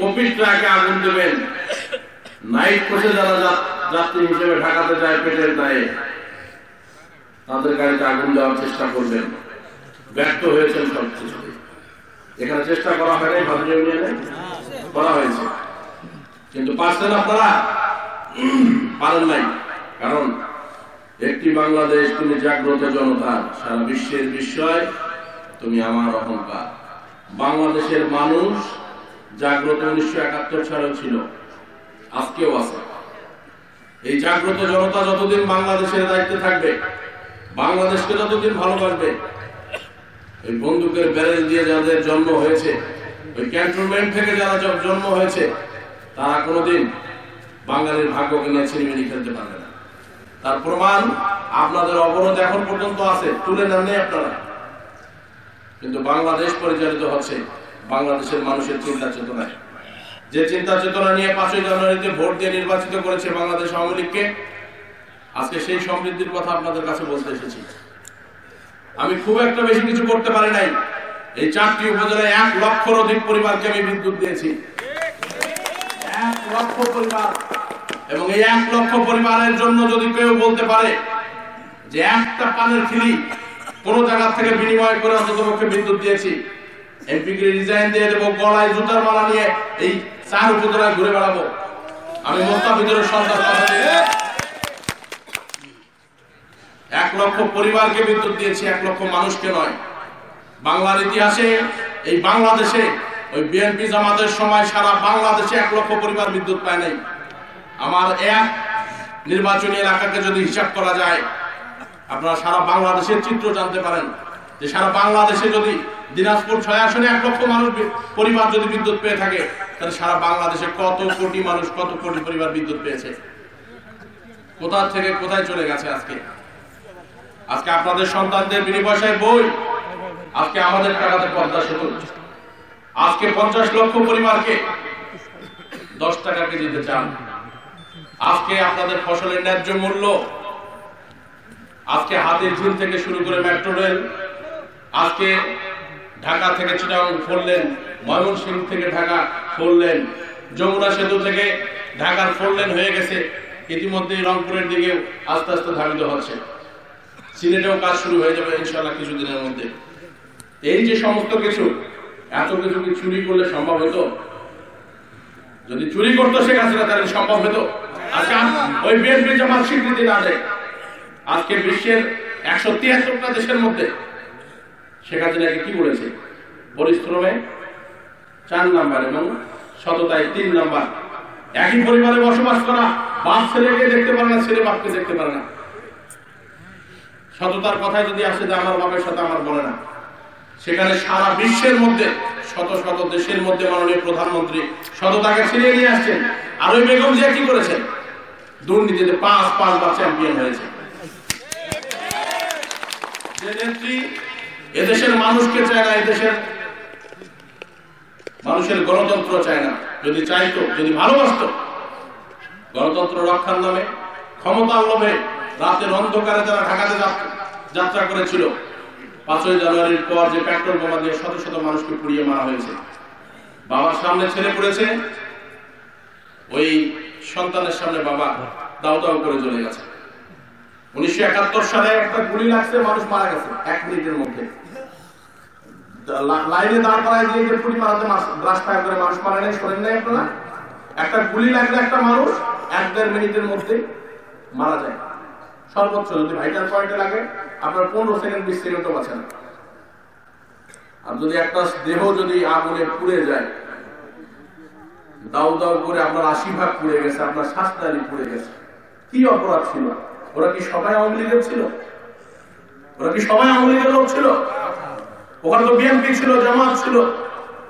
কপির ট্রাকে আগুন দেবেন। নাইট কোচে যারা যাত্রী হিসেবে ঢাকাতে যায় পেটের দায়ে, তাদের গাড়িতে আগুন দেওয়ার চেষ্টা করবেন। ব্যর্থ হয়েছেন সব কিছুতে। এখানে চেষ্টা করা হয় নাই, ভারতীয় ইউনিয়নে? করা হয়েছে। কিন্তু পারছেন আপনারা? পারেন নাই। কারণ একটি বাংলাদেশ তুমি জাগ্রত জনতা, সারা বিশ্বের বিস্ময়, তুমি আমার অহংকার। বাংলাদেশের মানুষ জাগ্রত উনিশশো একাত্তর সালেও ছিল। আজকেও আছে। এই জাগ্রত জনতা যতদিন বাংলাদেশের দায়িত্বে থাকবে, বাংলাদেশকে যতদিন ভালোবাসবে, ওই বন্দুকের ব্যারেল দিয়ে যাদের জন্ম হয়েছে, ওই ক্যান্টনমেন্ট থেকে যারা জন্ম হয়েছে, তারা কোনোদিন বাঙালির ভাগ্যকে নিয়ে ছিনিমিনি খেলতে পারবে না। তার প্রমাণ আপনাদের অবরোধ এখন পর্যন্ত আছে, তুলে নেননি আপনারা। কিন্তু বাংলাদেশ পরিচালিত হচ্ছে বাংলাদেশের মানুষের চিন্তা চেতনায় যে চিন্তা চেতনা নিয়ে পাঁচই জানুয়ারিতে ভোট দিয়ে নির্বাচিত করেছে বাংলাদেশ আওয়ামী লীগকে আজকে সেই সমৃদ্ধির কথা আপনাদের কাছে বলতে এসেছি। আমি খুব একটা বেশি কিছু করতে পারি নাই। এই চারটি উপজেলায় এক লক্ষর অধিক পরিবারকে আমি বিদ্যুৎ দিয়েছি। এক লক্ষ পরিবার। এবং এই এক লক্ষ পরিবারের জন্য যদি কেউ বলতে পারে যে একটা পানের খিলি কোন জায়গা থেকে বিনিময় করে অন্তত পক্ষে বিদ্যুৎ দিয়েছি এমপি কে রিজাইন দিয়ে দেবো, গলায় জুতার মালা নিয়ে এই চার উপজেলায় ঘুরে বেড়াবো। আমি কথা দিয়ে এক লক্ষ পরিবারকে বিদ্যুৎ দিয়েছি, এক লক্ষ মানুষকে নয়। বাংলার ইতিহাসে, এই বাংলাদেশে, ওই বিএনপি জামাতের সময় সারা বাংলাদেশে এক লক্ষ পরিবার বিদ্যুৎ পায় নাই। আমার এক নির্বাচনী এলাকাকে যদি হিসাব করা যায়, আপনারা সারা বাংলাদেশের চিত্র জানতে পারেন। যে সারা বাংলাদেশে যদি দিনাজপুর ছয় আসনে এক লক্ষ মানুষ পরিবার যদি বিদ্যুৎ পেয়ে থাকে, তাহলে সারা বাংলাদেশে কত কোটি মানুষ, কত কোটি পরিবার বিদ্যুৎ পেয়েছে? কোথা থেকে কোথায় চলে গেছে আজকে? আজকে আপনাদের সন্তানদের বিনি পয়সায় বই, আজকে আমাদের টাকাতে পদ্মা সেতু। আজকে পঞ্চাশ লক্ষ পরিবারকে দশ টাকা কেজিতে চান। আজকে আপনাদের ফসলের ন্যায্য মূল্য। আজকে হাতের ঝিল থেকে শুরু করে মেট্রো রেল আজকে ঢাকা থেকে চিটাং ফোরলেন, ময়মনসিংহ থেকে ঢাকা ফোরলেন, যমুনা সেতু থেকে ঢাকার ফোরলেন হয়ে গেছে। ইতিমধ্যে রংপুরের দিকে আস্তে আস্তে ধাবিত হচ্ছে। সিলেটেও কাজ শুরু হয়ে যাবে ইনশাল্লাহ কিছুদিনের মধ্যে। এই যে সমস্ত কিছু, এত কিছু কি চুরি করলে সম্ভব হতো যদি চুরি করতো শেখ হাসিনা, তাহলে সম্ভব হতো আজকে ওই বিএনপি জামাত স্বীকৃতি না দেয়। আজকে বিশ্বের একশো তিয়াত্তরটা দেশের মধ্যে শেখ হাসিনাকে কি বলেছে? পরিশ্রমে চার নাম্বার এবং সততায় তিন নাম্বার। একই পরিবারে বসবাস করা, বাপ ছেলেকে দেখতে পারে না, ছেলে বাপকে দেখতে পারে না। সততার কথায় যদি আসে যে আমার বাপের সাথে আমার বলে না। সেখানে সারা বিশ্বের মধ্যে, শত শত দেশের মধ্যে মাননীয় প্রধানমন্ত্রী সততাকে ছিনিয়ে নিয়ে আসছেন। আর ওই বেগম জিয়া কি করেছেন? দুর্নীতিতে পাঁচ পাঁচবার চ্যাম্পিয়ন হয়েছে। যে নেত্রী এদেশের মানুষকে চায় না, এদেশের মানুষের গণতন্ত্র চায় না। যদি চাইতো, যদি ভালোবাসতো, গণতন্ত্র রক্ষার নামে ক্ষমতার লোভে রাতের অন্ধকারে যারা ঢাকাতে যাত্রা করেছিল। পাঁচই জানুয়ারির পর যে পেট্রোল বোমা দিয়ে শত শত মানুষকে পুড়িয়ে মারা হয়েছে। বাবার সামনে ছেলে পড়েছে, ওই সন্তানের সামনে বাবা দাও দাও করে চলে গেছে। উনিশশো একাত্তর সালে একটা গুলি লাগছে, মানুষ মারা গেছে, এক মিনিটের মধ্যে। লাইনে দাঁড় করায় দিয়ে যে পুলি মারাতে ফায়ার করে মানুষ মারা নেই শোনেন নাই আপনারা? একটা গুলি লাগলে একটা মানুষ, এক দেড় মিনিটের মধ্যে মারা যায়। সর্বোচ্চ যদি ভাইটাল পয়েন্টে লাগে, আপনার পনেরো সেকেন্ড বিশ সেকেন্ডও বাঁচে না। আর যদি একটা দেহ যদি আগুনে পুড়ে যায়, দাউ দাউ করে আপনার আশি ভাগ পুড়ে গেছে, আপনার শ্বাসনালী পুড়ে গেছে। কি অপরাধ ছিল? ওরা কি সবাই আওয়ামী লীগের ছিল? ওরা কি সবাই আওয়ামী লীগের লোক ছিল? ওখানে তো বিএনপি ছিল, জামাত ছিল।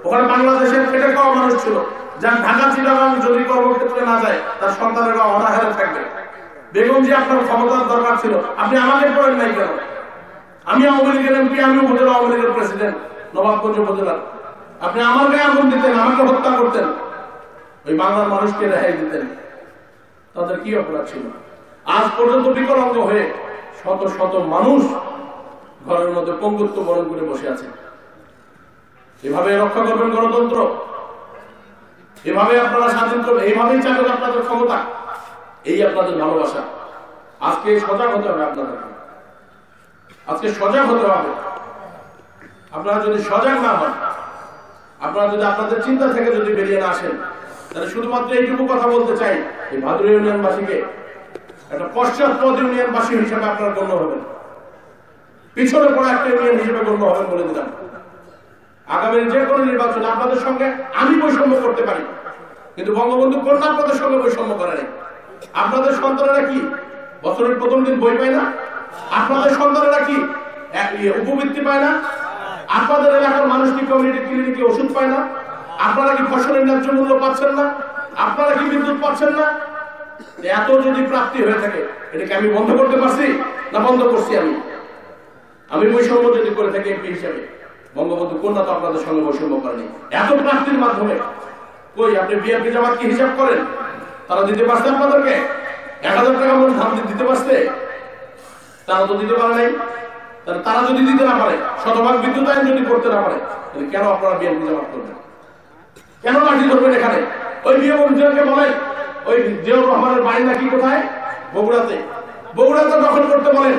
ওখানে বাংলাদেশের খেটে খাওয়া মানুষ ছিল। যার ঢাকা চিটাগাং যদি কর্মক্ষেত্রে না যায়, তার সন্তানেরা অনাহারে থাকবে। বেগম জি, আপনার ক্ষমতার দরকার ছিল। আপনি আমাকে করেন নাই কেন? আমি আওয়ামী লীগের এমপি আমি উপজেলা আওয়ামী লীগের প্রেসিডেন্ট নবাবগঞ্জ উপজেলার। আপনি আমার গায়ে আগুন দিতেন, আমাকে হত্যা করতেন। ওই বাংলার মানুষকে রেহাই দিতেন। তাদের কি অপরাধ ছিল? আজ পর্যন্ত বিকলাঙ্গ হয়ে শত শত মানুষ ঘরের মধ্যে পঙ্গুত্ব বরণ করে বসে আছে। এভাবে রক্ষা করবেন গণতন্ত্র? এভাবে আপনারা স্বাধীন করবেন? এইভাবেই চাইবেন আপনাদের ক্ষমতা? এই আপনাদের ভালোবাসা। আজকে সজাগ হতে হবে আপনাদের আজকে সজাগ হতে হবে। আপনারা যদি সজাগ না হন, আপনারা যদি আপনাদের চিন্তা থেকে যদি বেরিয়ে না আসেন, তাহলে শুধুমাত্র এইটুকু কথা বলতে চাই, এই ভাদুর ইউনিয়নবাসীকে একটা পশ্চাৎপদ ইউনিয়নবাসী হিসেবে আপনারা গণ্য হবেন। পিছনে পড়া একটা ইউনিয়ন হিসেবে গণ্য হবেন বলে দিলাম। আগামী যে কোনো নির্বাচনে আপনাদের সঙ্গে আমি বৈষম্য করতে পারি, কিন্তু বঙ্গবন্ধু কন্যা আপনাদের সঙ্গে বৈষম্য করে নাই। আপনাদের সন্তানেরা কি বছরের প্রথম দিন বই পায় না? আপনাদের সন্তানেরা কি ইয়ে উপবৃত্তি পায় না? আপনাদের এলাকার মানুষ কি কমিউনিটি ক্লিনিকে ওষুধ পায় না? আপনারা কি ফসলের ন্যায্য মূল্য পাচ্ছেন না? আপনারা কি বিদ্যুৎ পাচ্ছেন না? এত যদি প্রাপ্তি হয়ে থাকে, এটাকে আমি বন্ধ করতে পারছি না বন্ধ করছি আমি? আমি বৈষম্য যদি করে থাকি এমপি হিসেবে, বঙ্গবন্ধু কন্যা তো আপনাদের সঙ্গে বৈষম্য করেনি? এত প্রাপ্তির মাধ্যমে। কই, আপনি বিএনপি জামাত কি হিসাব করেন? তারা দিতে পারছে আপনাদেরকে? এক হাজার টাকা মতো ধান দিতে পারছে? তারা তো দিতে পারে নাই। তারা যদি দিতে না পারে, শতভাগ বিদ্যুৎ আইন যদি করতে না পারে, তাহলে কেন আপনারা বিএনপি জামাত করবেন? কেন লাঠি ধরবেন এখানে? ওই বিএমকে বলেন ওই জিয়াউর রহমানের বাড়ি নাকি কোথায়? বগুড়াতে। বগুড়াতে দখল করতে বলেন।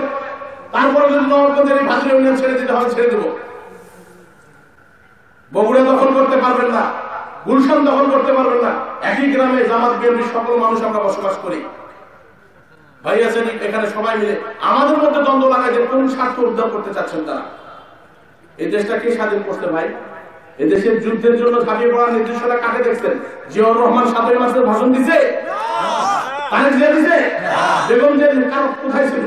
তারপরে যদি নবাবগঞ্জের এই ইউনিয়ন ছেড়ে দিতে হবে ছেড়ে দেবো। বগুড়া দখল করতে পারবেন না গুলশান দখল করতে পারবেন না। একই গ্রামে জামাত বিএনপির সকল মানুষ আমরা বসবাস করি। ভাই আছেন এখানে সবাই মিলে। আমাদের মধ্যে দ্বন্দ্ব লাগায় যে কোন স্বার্থ উদ্ধার করতে চাচ্ছেন তারা। এই দেশটা কে স্বাধীন করতে ভাই? এদেশের যুদ্ধের জন্য ঝাঁপিয়ে পড়ার নির্দেশনা কাকে দেখছেন? জিয়াউর রহমান সাতই মাসের ভাষণ দিছে? তারেক দিছে? বেগম জিয়া কোথায় ছিল?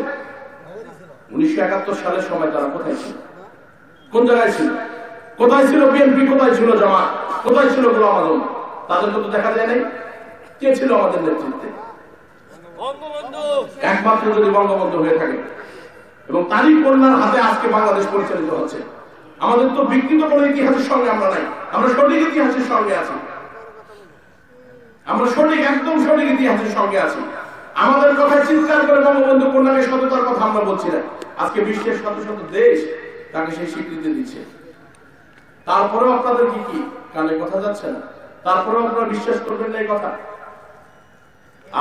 উনিশশো একাত্তর সালের সময় তারা কোথায় ছিল? কোন জায়গায় ছিল? কোথায় ছিল বিএনপি? কোথায় ছিল জামাত? কোথায় ছিল গোলাম আজম? তাদেরকে তো দেখা যায় নাই। কে ছিল আমাদের নেতৃত্বে? একমাত্র যদি বঙ্গবন্ধু হয়ে থাকে। এবং তারই কন্যার হাতে আজকে বাংলাদেশ পরিচালিত হচ্ছে। আমাদের তো বিকৃত কোনো ইতিহাসের সঙ্গে আমরা নাই। আমরা সঠিক ইতিহাসের সঙ্গে আছি। আমরা সঠিক, একদম সঠিক ইতিহাসের সঙ্গে আছি। আমাদের কথা চিৎকার করে বঙ্গবন্ধু কন্যাকে সততার কথা আমরা বলছি না। আজকে বিশ্বের শত শত দেশ তাকে সেই স্বীকৃতি দিচ্ছে। তারপরেও আপনাদের কি কি? কানে কথা যাচ্ছে না। তারপরেও আপনারা বিশ্বাস করবেন না এই কথা?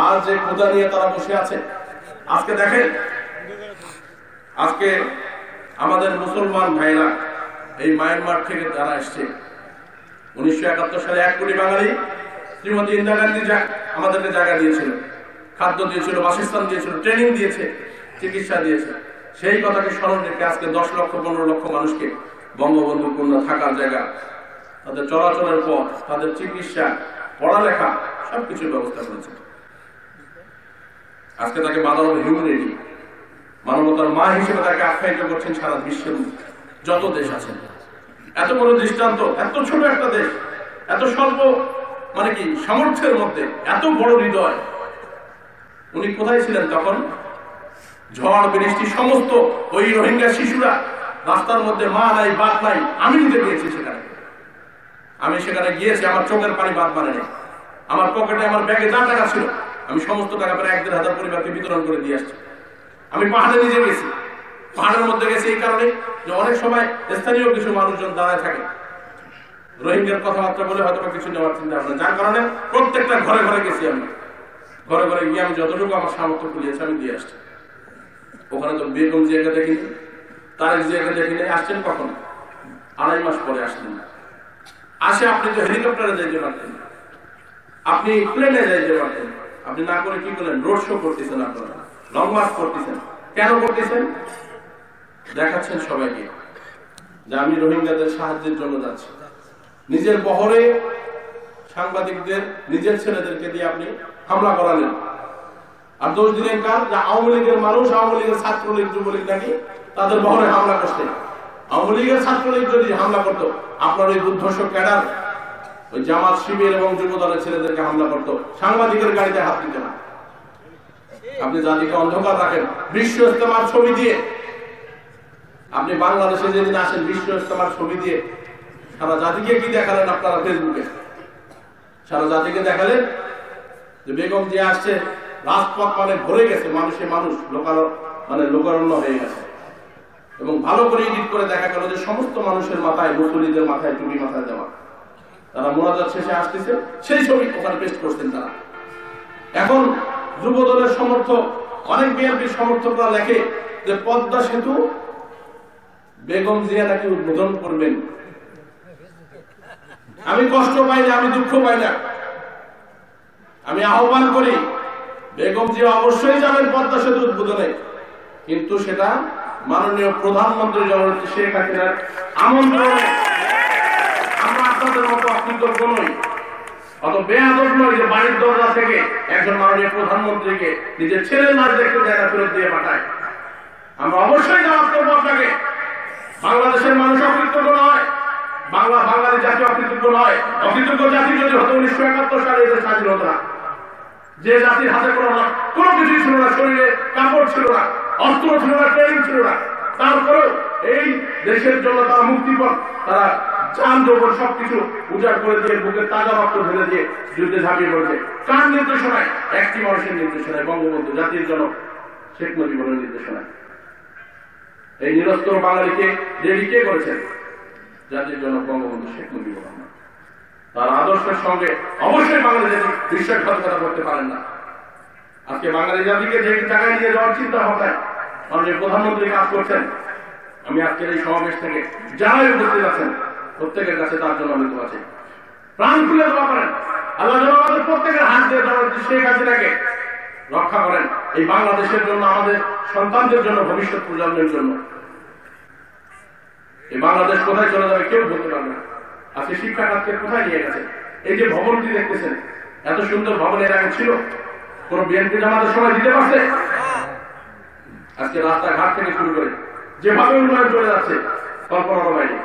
আর যে খোদা নিয়ে তারা বসে আছে, আজকে দেখেন, আজকে আমাদের মুসলমান ভাইরা এই মায়ানমার থেকে তারা এসছে, উনিশশো একাত্তর সালে এক কোটি বাঙালি, শ্রীমতী ইন্দিরা গান্ধী আমাদেরকে জায়গা দিয়েছিল। খাদ্য দিয়েছিল, বাসস্থান দিয়েছিল ট্রেনিং দিয়েছে, চিকিৎসা দিয়েছে। সেই কথাকে স্মরণ রেখে আজকে দশ লক্ষ, পনেরো লক্ষ মানুষকে বঙ্গবন্ধু কন্যা থাকার জায়গা, তাদের চলাচলের পথ, তাদের চিকিৎসা, পড়ালেখা, সবকিছুর ব্যবস্থা করেছে। আজকে তাকে অফ হিউম্যানিটি মানবতার মা হিসেবে তাকে আখ্যায়িত করছেন সারা বিশ্বের যত দেশ আছেন এত বড় দৃষ্টান্ত, এত ছোট একটা দেশ, এত স্বল্প মানে কি, সামর্থ্যের মধ্যে, এত বড় হৃদয় উনি কোথায় ছিলেন তখন? ঝড়, বৃষ্টি, সমস্ত ওই রোহিঙ্গা শিশুরা রাস্তার মধ্যে মা নাই, বাপ নাই, আমি নিজে গিয়েছি সেখানে। আমি সেখানে গিয়েছি, আমার চোখের পানি বাদ মানে নেই আমার পকেটে আমার ব্যাগে যা টাকা ছিল, আমি সমস্ত টাকা প্রায় এক দেড় হাজার পরিবারকে বিতরণ করে দিয়ে আসছি। আমি পাহাড়ে নিজে গেছি। পাহাড়ের মধ্যে গেছি এই কারণে যে অনেক সময় স্থানীয় কিছু মানুষজন দাঁড়ায় থাকে। রোহিঙ্গার কথাবার্তা বলে হয়তো কিছু নেওয়ার চিন্তা ভাবনা। যার কারণে প্রত্যেকটা ঘরে ঘরে গেছি আমি। ঘরে ঘরে গিয়ে আমি যতটুকু আমার সামর্থ্য কুলিয়েছি আমি দিয়ে আসছি। ওখানে তো বেগম জায়গা দেখিনি, তারেক জায়গা দেখিনি, আসছেন কখন? আড়াই মাস পরে আসলেন আসে, আপনি তো হেলিকপ্টারে যাইতে পারতেন। আপনি প্লেনে যাইতে পারতেন। আপনি না করে কি করলেন? রোড শো করতেছেন আপনারা। লং মার্চ করতেছেন। কেন করতেছেন? দেখাচ্ছেন সবাইকে যে আমি রোহিঙ্গাদের সাহায্যের জন্য যাচ্ছি। নিজের বহরে সাংবাদিকদের, নিজের ছেলেদেরকে দিয়ে আপনি হামলা করালেন আর দোষ দিলেন কার যে আওয়ামী লীগের মানুষ, আওয়ামী লীগের ছাত্রলীগ, যুবলীগ নাকি, তাদের বহরে হামলা করছে। আওয়ামী লীগের ছাত্রলীগ যদি হামলা করতো, আপনার ওই দুর্ধর্ষ ক্যাডার, ওই জামাত শিবির এবং যুব দলের ছেলেদেরকে হামলা করতো, সাংবাদিকের গাড়িতে হাত দিতে না। আপনি জাতিকে অন্ধকার রাখেন। বিশ্ব ইস্তেমার ছবি দিয়ে। আপনি বাংলাদেশে যেদিন আসেন, বিশ্ব ইস্তেমার ছবি দিয়ে। সারা জাতিকে কি দেখালেন আপনারা ফেসবুকে? সারা জাতিকে দেখালেন যে বেগম যে আসছে, রাজপথ মানে ভরে গেছে, মানুষে মানুষ লোকার মানে লোকারণ্য হয়ে গেছে। এবং ভালো করে এডিট করে দেখা গেল যে সমস্ত মানুষের মাথায় মুসলিদের মাথায় টুপি মাথায় দেওয়া। তারা মোনাজাত শেষে আসতেছে, সেই ছবি ওখানে পেস্ট করছেন তারা। এখন যুব দলের সমর্থক, অনেক বিএনপির সমর্থকরা লেখে যে পদ্মা সেতু, বেগম জিয়া নাকি উদ্বোধন করবেন। আমি কষ্ট পাই না, আমি দুঃখ পাই না। আমি আহ্বান করি, বেগম জিয়া অবশ্যই যাবেন পদ্মা সেতু উদ্বোধনে। কিন্তু সেটা মাননীয় প্রধানমন্ত্রী জননেত্রী শেখ হাসিনার আমন্ত্রণে আমরা আপনাদের মতো অকৃতজ্ঞ নই, অত বেয়াদব নয় যে বাড়ির দরজা থেকে একজন মাননীয় প্রধানমন্ত্রীকে নিজের ছেলের মাঝে একটু জায়গা ফেরত দিয়ে পাঠায়। আমরা অবশ্যই জবাব করব আপনাকে, বাংলাদেশের মানুষ অকৃতজ্ঞ নয়, বাংলা বাঙালি জাতি অকৃতজ্ঞ নয়। অকৃতজ্ঞ জাতি যদি হতো উনিশশো একাত্তর সালে এদের স্বাধীন হতো না যে জাতির হাতে কোনো কোনো কিছুই ছিল না শরীরে কাপড় ছিল না, অস্ত্র ছিল না ট্রেনিং ছিল না। তারপরেও এই দেশের জন্য তারা মুক্তিপথ তারা চান যৌবন সবকিছু উজাড় করে দিয়ে বুকে তাজা রক্ত ঢেলে দিয়ে যুদ্ধে ঝাঁপিয়ে পড়েছে। কার নির্দেশনায়? একটি মানুষের নির্দেশনায়, বঙ্গবন্ধু জাতির জনক শেখ মুজিবুরের নির্দেশনায়। এই নিরস্ত্র বাঙালিকে রেডি কে করেছেন, জাতির জন্য বঙ্গবন্ধু শেখ মুজিবুর রহমান। তার আদর্শের সঙ্গে অবশ্যই জাতি বিশ্বাসঘাতকতা করতে পারেন না। আজকে বাঙালি জাতিকে যে জায়গায় নিয়ে যাওয়ার চিন্তা ভাবনায় মাননীয় প্রধানমন্ত্রী কাজ করছেন, আমি আজকের এই সমাবেশ থেকে যারাই উপস্থিত আছেন, প্রত্যেকের কাছে তার জন্য আমি দোয়া প্রাণ খুলে দোয়া করেন। আল্লাহ আমাদের প্রত্যেকের হাত দিয়ে জননেত্রী শেখ হাসিনাকে রক্ষা করেন। এই বাংলাদেশের জন্য, আমাদের সন্তানদের জন্য, ভবিষ্যৎ প্রজন্মের জন্য। এই বাংলাদেশ কোথায় চলে যাবে কেউ বলতে পারবে না। আজকে শিক্ষা খাতকে কোথায় নিয়ে গেছে? এই যে ভবনটি দেখতেছেন, এত সুন্দর ভবন এর আগে ছিল। কোন বিএনপি জামাতের সময় দিতে পারছে? আজকে রাস্তাঘাট থেকে শুরু করে যেভাবে উন্নয়ন চলে যাচ্ছে কল্পনার বাইরে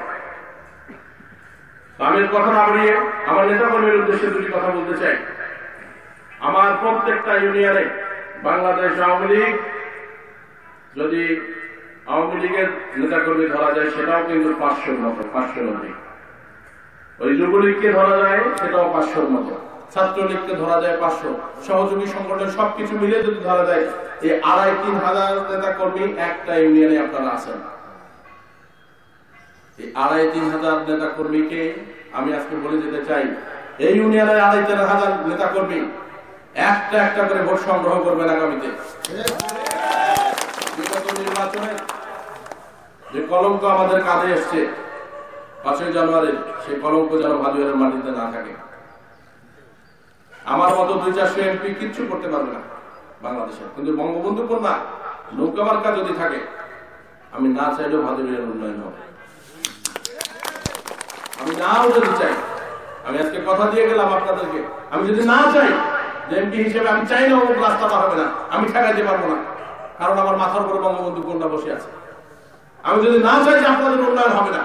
আমি কথা না বলিয়ে আমার নেতা কর্মীর উদ্দেশ্যে দুটি কথা বলতে চাই। আমার প্রত্যেকটা ইউনিয়নে বাংলাদেশ আওয়ামী লীগ, যদি আওয়ামী লীগের নেতাকর্মী ধরা যায়, সেটাও কিন্তু পাঁচশোর মতো, পাঁচশোর অধিক। ওই যুবলীগকে ধরা যায়, সেটাও পাঁচশোর মতো। ছাত্রলীগকে ধরা যায় পাঁচশো। সহযোগী সংগঠন সবকিছু মিলে যদি ধরা যায়, এই আড়াই তিন হাজার নেতা কর্মী একটা ইউনিয়নে আপনারা আছেন। এই আড়াই তিন হাজার নেতা কর্মীকে আমি আজকে বলে দিতে চাই, এই ইউনিয়নের আড়াই তিন হাজার নেতা কর্মী একটা একটা করে ভোট সংগ্রহ করবেন আগামীতে। নির্বাচনে যে কলঙ্ক আমাদের কাঁধে এসছে পাঁচই জানুয়ারি সেই কলঙ্ক যেন ভাজুয়ারের মাটিতে না থাকে। আমার মতো দুই চারশো এমপি কিচ্ছু করতে পারবে না বাংলাদেশে। কিন্তু বঙ্গবন্ধু কন্যা নৌকা মার্কা যদি থাকে, আমি না চাইলেও ভাদুরিয়ার উন্নয়ন হবে। আমি নাও যদি চাই, আমি আজকে কথা দিয়ে গেলাম আপনাদেরকে, আমি যদি না চাই, যে এমপি হিসেবে আমি চাই না অমুক রাস্তাটা হবে না, আমি ঠেকাইতে পারব না, কারণ আমার মাথার উপরে বঙ্গবন্ধু কন্যা বসে আছে। আমি যদি না চাই যে আপনাদের উন্নয়ন হবে না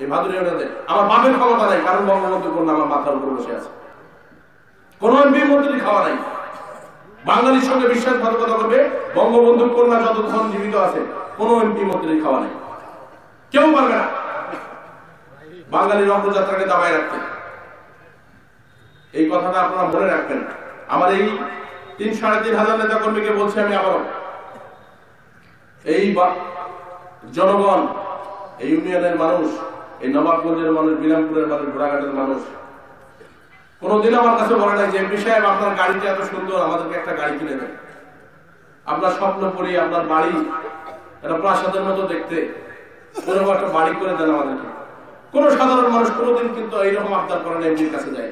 এই ভাদুরিয়াতে আমার ক্ষমতা নাই কারণ কন্যা আমার মাথার উপরে বসে আছে। কোন এমপি খাওয়া নাই। বাঙালির সঙ্গে বিশ্বাসঘাতকতা করবে, বঙ্গবন্ধু কন্যা যতক্ষণ জীবিত আছে, কোন এমপি খাওয়া নাই। কেউ পারবে না। বাঙালির অগ্রযাত্রাকে দাবায় রাখতে। এই কথাটা আপনারা মনে রাখবেন। আমার এই তিন সাড়ে তিন হাজার নেতা কর্মীকে বলছি আমি আবারও। এই জনগণ, এই ইউনিয়নের মানুষ এই নবাবগঞ্জের মানুষ, বিরামপুরের মানুষ, ঘোড়াঘাটের মানুষ। কোনদিন আমার কাছে বলে নাই যে, এমপি সাহেব, আপনার গাড়িটা এত সুন্দর, আমাদেরকে একটা গাড়ি কিনে দেন। আপনার স্বপ্ন পড়ি আপনার বাড়ি, একটা প্রাসাদের মতো দেখতে। কোনো একটা বাড়ি করে দেন আমাদেরকে। কোন সাধারণ মানুষ কোনোদিন কিন্তু এইরকম আবদার করে না এমপির কাছে যায়।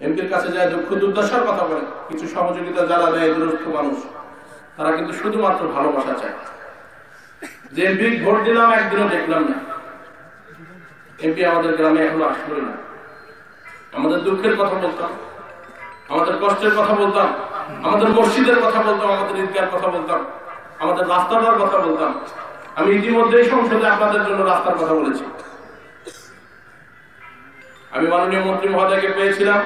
এমপির কাছে যায় দুঃখ, দুর্দশার কথা বলে। কিছু সহযোগিতা যারা দেয়, দুরস্থ মানুষ, তারা কিন্তু শুধুমাত্র ভালোবাসা চায়। যে এমপি, ভোট দিলাম, একদিনও দেখলাম না। এমপি আমাদের গ্রামে এখনও আসলোই না। আমাদের দুঃখের কথা বলতাম, আমাদের কষ্টের কথা বলতাম, আমাদের মসজিদের কথা বলতাম, আমাদের ঈদগার কথা বলতাম, আমাদের রাস্তাটার কথা বলতাম। আমি ইতিমধ্যেই সংসদে আপনাদের জন্য রাস্তার কথা বলেছি। আমি মাননীয় মন্ত্রী মহোদয়কে পেয়েছিলাম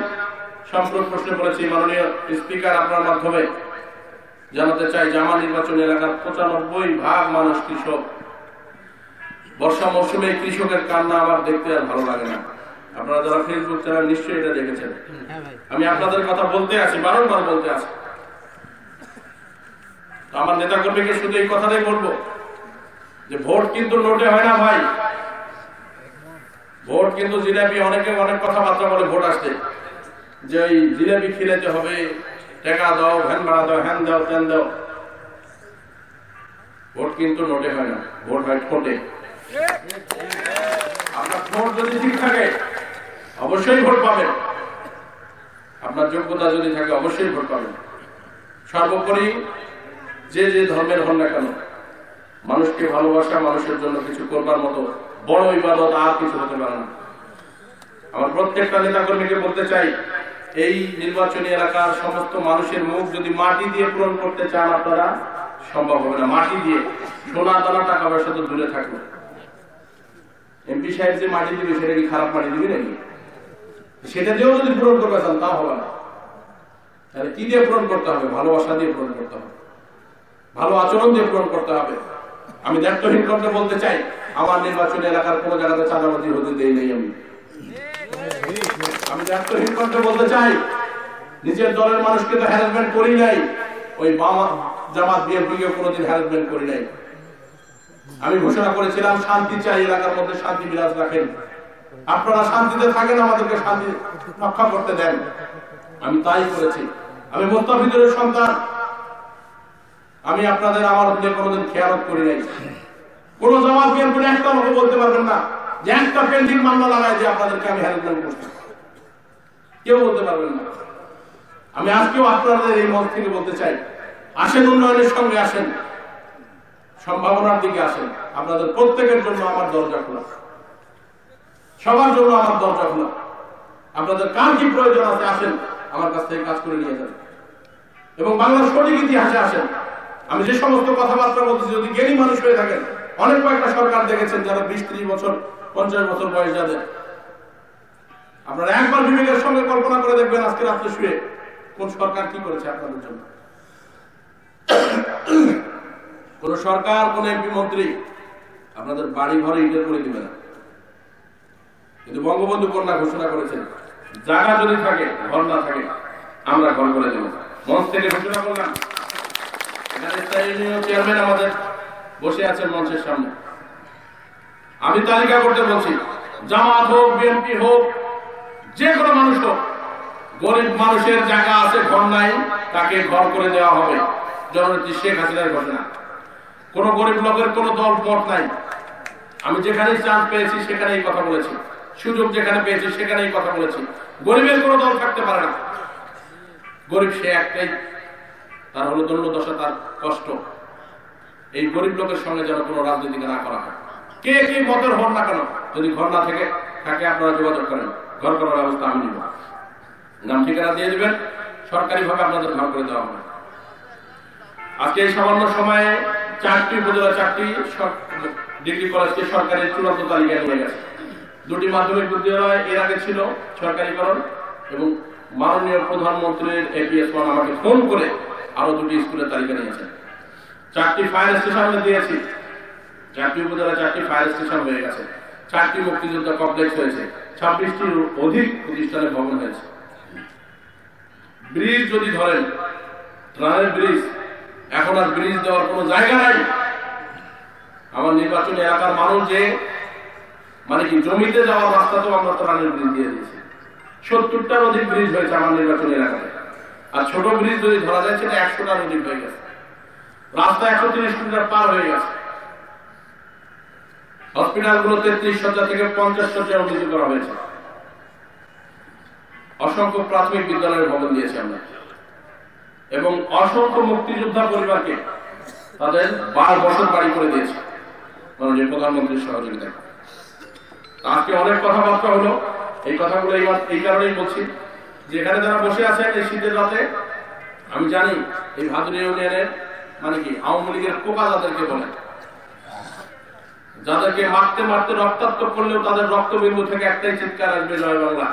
সম্পূর্ণ প্রশ্ন করেছি মাননীয় স্পিকার, আপনার মাধ্যমে জানাতে চাই আমার নির্বাচনী এলাকার পঁচানব্বই ভাগ মানুষ কৃষক। বর্ষা মৌসুমে কৃষকের কান্না আমার দেখতে আর ভালো লাগে না। আপনারা যারা ফেসবুক চ্যানেল নিশ্চয়ই এটা দেখেছেন। আমি আপনাদের কথা বলতে আছি, বারংবার বলতে আছি। আমার নেতা কর্মীকে শুধু এই কথাটাই বলব, যে ভোট কিন্তু নোটে হয় না ভাই। ভোট কিন্তু জিলাপি, অনেকে অনেক কথাবার্তা বলে ভোট আসতে। যে ওই জিলাপি খিলাতে হবে, টাকা দাও, ভ্যান ভাড়া দাও, হ্যান দাও, ত্যান দাও। ভোট কিন্তু নোটে হয় না, ভোট হয় ঠোঁটে আপনার ঠোঁট যদি ঠিক থাকে, অবশ্যই ভোট পাবেন। আপনার যোগ্যতা যদি থাকে, অবশ্যই ভোট পাবেন। সর্বোপরি, যে যে ধর্মের হন না কেন, মানুষকে ভালোবাসা, মানুষের জন্য কিছু করবার মতো বড় ইবাদত আর কিছু হতে পারে না। আমার প্রত্যেকটা নেতা কর্মীকে বলতে চাই, এই নির্বাচনী এলাকার সমস্ত মানুষের মুখ যদি মাটি দিয়ে পূরণ করতে চান আপনারা, সম্ভব হবে না। মাটি দিয়ে, সোনা দানা টাকা পয়সা তো দূরে থাকবে এমপি সাহেব যে মাটি দিবে, সেটা কি খারাপ মাটি দিবি নাকি? সেটা দিয়েও যদি পূরণ করবে চান তা হবে না। তাহলে কি দিয়ে পূরণ করতে হবে? ভালোবাসা দিয়ে পূরণ করতে হবে। ভালো আচরণ দিয়ে পূরণ করতে হবে। আমি দায়িত্বহীন করতে বলতে চাই, আমার নির্বাচনী এলাকার কোন জায়গাতে চাঁদাবাজি হতে দেই নেই আমি। আমি দায়িত্বহীন করতে বলতে চাই, নিজের দলের মানুষকে তো হ্যারাসমেন্ট করি নাই। ওই বামা জামাত বিএনপি কে কোনোদিন হ্যারাসমেন্ট করি নাই। আমি ঘোষণা করেছিলাম, শান্তি চাই এলাকার মধ্যে শান্তি বিরাজ রাখেন। আপনারা শান্তিতে থাকেন, আমাদেরকে শান্তি রক্ষা করতে দেন। আমি তাই করেছি। আমি মোস্তাফিজুরের সন্তান। আমি আপনাদের আমার দিকে কোনোদিন খেয়ালত করি নাই। কোন জবাব দিয়ে আপনি একটা লোক বলতে পারবেন না। যে একটা পেন্টিং মামলা লাগায় যে আপনাদেরকে আমি হ্যারাসমেন্ট করছি কেউ বলতে পারবেন না। আমি আজকেও আপনাদের এই মত থেকে বলতে চাই। আসেন উন্নয়নের সঙ্গে আসেন। সম্ভাবনার দিকে আসেন। আপনাদের প্রত্যেকের জন্য আমার দরজা খোলা। সবার জন্য আমার দরজা খোলা। আপনাদের কার কি প্রয়োজন আছে, আসেন, আমার কাছ থেকে কাজ করে নিয়ে যান। এবং বাংলার সঠিক ইতিহাসে আসেন। আমি যে সমস্ত কথাবার্তা বলতেছি, যদি জ্ঞানী মানুষ হয়ে থাকেন, অনেক কয়েকটা সরকার দেখেছেন যারা বিশ ত্রিশ বছর, পঞ্চাশ বছর বয়স যাদের। আপনারা একবার বিবেকের সঙ্গে কল্পনা করে দেখবেন আজকে রাত্রে শুয়ে কোন সরকার কি করেছে আপনাদের জন্য। কোন সরকার, কোন এমপি মন্ত্রী আপনাদের বাড়ি ঘরে ইটের করে দিবে না। কিন্তু বঙ্গবন্ধু কন্যা ঘোষণা করেছেন, জায়গা যদি থাকে, ঘর না থাকে, আমরা ঘর করে দেব। মঞ্চ থেকে ঘোষণা করলাম। চেয়ারম্যান আমাদের বসে আছেন মঞ্চের সামনে। আমি তালিকা করতে বলছি, জামাত হোক, বিএনপি হোক, যে কোনো মানুষ হোক, গরিব মানুষের জায়গা আছে, ঘর নাই, তাকে ঘর করে দেওয়া হবে। জননেত্রী শেখ হাসিনার ঘোষণা। কোন গরিব লোকের কোন দল মত নাই। আমি যেখানে চান্স পেয়েছি সেখানে এই কথা বলেছি। সুযোগ যেখানে পেয়েছি সেখানে এই কথা বলেছি। গরিবের কোন দল থাকতে পারে না। গরিব সে একটাই। তার হলো দণ্ডদশা, তার কষ্ট। এই গরিব লোকের সঙ্গে যেন কোনো রাজনীতি না করা হয়। কে কি মতের হন না কেন, যদি ঘর না থেকে থাকে আপনারা যোগাযোগ করেন। ঘর করার ব্যবস্থা আমি নিব। নাম ঠিকানা দিয়ে দেবেন। সরকারি ভাবে আপনাদের ঘর করে দেওয়া হবে। আজকে এই সামান্য সময়ে চারটি উপজেলা, চারটি ডিগ্রি কলেজকে সরকারের চূড়ান্ত তালিকায় নিয়ে গেছে। দুটি মাধ্যমিক বিদ্যালয় এর আগে ছিল সরকারিকরণ এবং মাননীয় প্রধানমন্ত্রীর এপিএস ওয়ান আমাকে ফোন করে আরও দুটি স্কুলের তালিকা নিয়েছেন চারটি ফায়ার স্টেশন দিয়েছি। চারটি উপজেলা, চারটি ফায়ার স্টেশন হয়ে গেছে। চারটি মুক্তিযোদ্ধা কমপ্লেক্স হয়েছে। ছাব্বিশটির অধিক প্রতিষ্ঠানে ভবন হয়েছে। ব্রিজ যদি ধরেন ট্রানের ব্রিজ এখন আর ব্রিজ দেওয়ার কোনো জায়গা নাই। আমার নির্বাচনী এলাকার মানুষ যে মানে কি, জমিতে যাওয়ার রাস্তা তো আমরা ট্রানের ব্রিজ দিয়ে দিয়েছি। সত্তরটার অধিক ব্রিজ হয়েছে আমার নির্বাচনী এলাকাতে আর ছোট ব্রিজ যদি ধরা যায়, সেটা একশোটার অধিক হয়ে গেছে। রাস্তা একশো তিরিশ কিলোমিটার পার হয়ে গেছে। হসপিটাল হসপিটালগুলো তেত্রিশ শয্যা থেকে পঞ্চাশ শয্যা উন্নীত করা হয়েছে। অসংখ্য প্রাথমিক বিদ্যালয়ের ভবন দিয়েছে আমরা। এবং অসংখ্য মুক্তিযোদ্ধা পরিবারকে তাদের বার বছর বাড়ি করে দিয়েছে। মাননীয় প্রধানমন্ত্রীর সহযোগিতায়। আজকে অনেক কথাবার্তা হলো। এই কথাগুলো এই এই কারণেই বলছি যে এখানে যারা বসে আছেন এই শীতের রাতে, আমি জানি এই ভাদুরী ইউনিয়নের মানে কি, আওয়ামী লীগের পোকা যাদেরকে বলে, যাদেরকে মারতে মারতে রক্তাক্ত করলেও তাদের রক্তবিন্দু থেকে একটাই চিৎকার আসবে জয় বাংলা।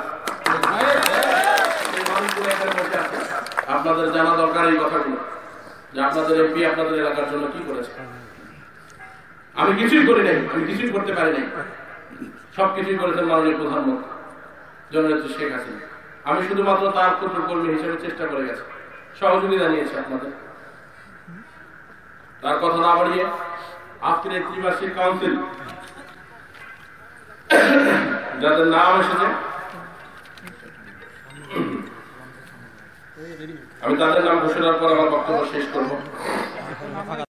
আপনাদের জানা দরকার এই কথাগুলো, যে আপনাদের এমপি আপনাদের এলাকার জন্য কি করেছে। আমি কিছুই করি নাই, আমি কিছুই করতে পারি নাই। সবকিছুই করেছেন মাননীয় প্রধানমন্ত্রী, জননেত্রী শেখ হাসিনা। আমি শুধুমাত্র তার ক্ষুদ্র কর্মী হিসেবে চেষ্টা করে গেছি। সহযোগিতা নিয়েছি আপনাদের। তার কথা না বাড়িয়ে আজকের এই ত্রিবার্ষিক কাউন্সিল যাদের নাম এসেছে আমি তাদের নাম ঘোষণার পর আমার বক্তব্য শেষ করব।